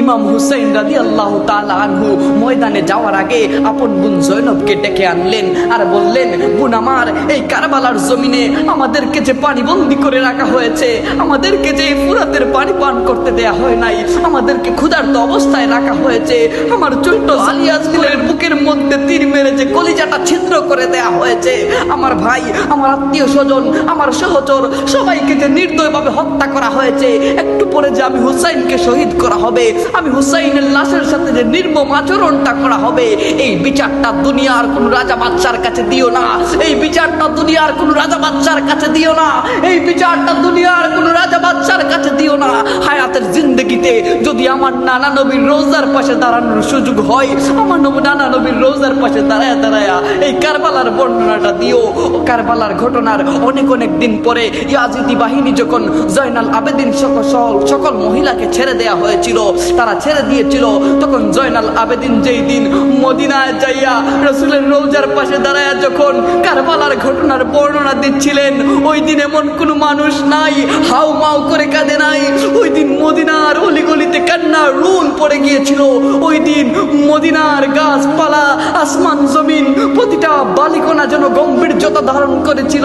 ইমাম হুসাইন রাজি আল্লাহ আনহু ময়দানে যাওয়ার আগে আপন বোন জৈনবকে ডেকে আনলেন আর বললেন, বোন আমার, এই কারবালার জমিনে আমাদেরকে যে পানিবন্দি করে রাখা হয়েছে, আমাদেরকে যে ফুরাতের পানি পান করতে দেয়া হয় নাই, আমাদেরকে ক্ষুধার্ত অবস্থায় রাখা হয়েছে, আমার ছোট্ট আলিয়াজগুলের বুকের মধ্যে তীর মেরে যে কলিজাটা ছিদ্র করে দেয়া হয়েছে। আমার ভাই, আমার আত্মীয় স্বজন, আমার সহচর, সবাইকে যে নির্দয়ভাবে হত্যা করা হয়েছে, একটু পরে যে আমি হুসাইনকে শহীদ করা হবে, আমি হুসাইনের লাশের সাথে যে নির্মম আচরণটা করা হবে, এই বিচারটা দুনিয়ার কোন রাজা বাচ্চার কাছে দিও না। এই বিচারটা দুনিয়ার কোন রাজা বাচ্চার কাছে দিও না। এই বিচারটা দুনিয়ার কোন রাজা না হায়াতের যদি আমার নানা নবীর রোজার পাশে দাঁড়ানোর সুযোগ হয়, আমার নানা নবীর রোজার পাশে দাঁড়ায় দাঁড়ায় এই কারবালার বর্ণনাটা দিও। কারবালার ঘটনার অনেক অনেক দিন পরে ইয়াজিদি বাহিনী যখন জয়নাল আবেদিন সকল সকল মহিলাকে ছেড়ে দেয়া হয়েছিল, তারা ছেড়ে দিয়েছিল, তখন জয়নাল আবেদিন যেই দিন মদিনায় যাইয়া রসুলের রোজার পাশে দাঁড়ায় যখন কারবালার ঘটনার বর্ণনা দিচ্ছিলেন, ওই দিন এমন কোনো মানুষ নাই হাউ মাউ করে কাঁদে নাই। ওই দিন মদিনার কান্নার রুল পড়ে গিয়েছিল। ওই দিন মদিনার গাছপালা, আসমান জমিন, প্রতিটা বালিকোনা যেন গম্ভীর্যতা ধারণ করেছিল।